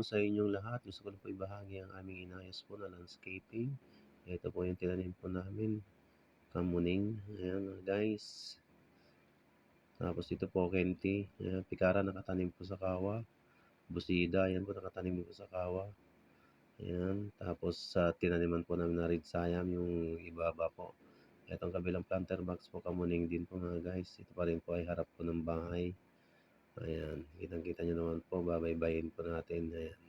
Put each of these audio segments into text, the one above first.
po sa inyong lahat. Gusto ko na po ibahagi ang aming inayos po na landscaping. Ito po yung tinanim po namin. Kamuning. Ayan guys. Tapos ito po, Kenti. Ayan, Pikara nakatanim po sa kawa. Busida, ayan po nakatanim po sa kawa. Ayan. Tapos sa tinaniman po namin na red sayam, yung ibaba po. Itong kabilang planter box po, kamuning din po mga guys. Ito pa rin po ay harap po ng bahay. Ayan. Kitang-kita nyo naman po. Babaybayin po natin. Ayan.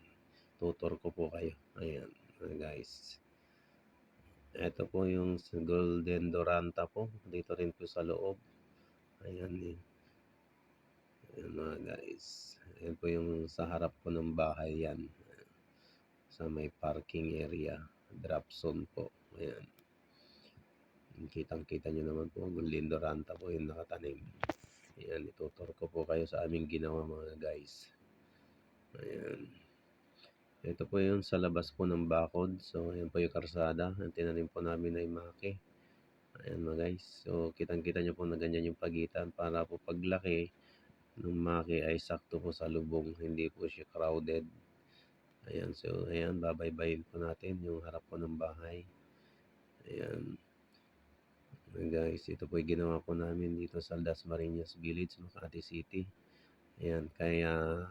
Tutor ko po kayo. Ayan. Guys. Ito po yung Golden Doranta po. Dito rin po sa loob. Ayan eh. Ayan mga guys. Ayan po yung sa harap po ng bahay yan. Sa may parking area. Drop zone po. Ayan. Kitang-kita nyo naman po. Golden Doranta po yung nakatanim. Ayan. Itutur ko po kayo sa aming ginawa mga guys. Ayan. Ito po yung sa labas po ng bakod. So, ayan po yung karsada. Ang tinanim po namin ay maki. Ayan mga guys. So, kitang-kita nyo po na ganyan yung pagitan para po paglaki ng maki ay sakto po sa lubong. Hindi po siya crowded. Ayan. So, ayan. Babaybayin po natin yung harap po ng bahay. Guys. Ito po yung ginawa po namin dito sa Das Marinas Village, Makati City. Ayan. Kaya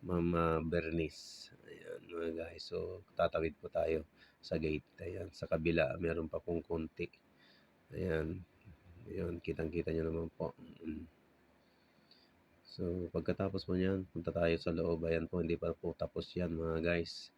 Mama Bernice. Ayan mga guys. So, tatawid po tayo sa gate. Ayan. Sa kabila, meron pa pong konti. Ayan. Ayan. Kitang-kita nyo naman po. Mm. So, pagkatapos po niyan, punta tayo sa loob. Ayan po, hindi pa po tapos yan mga guys.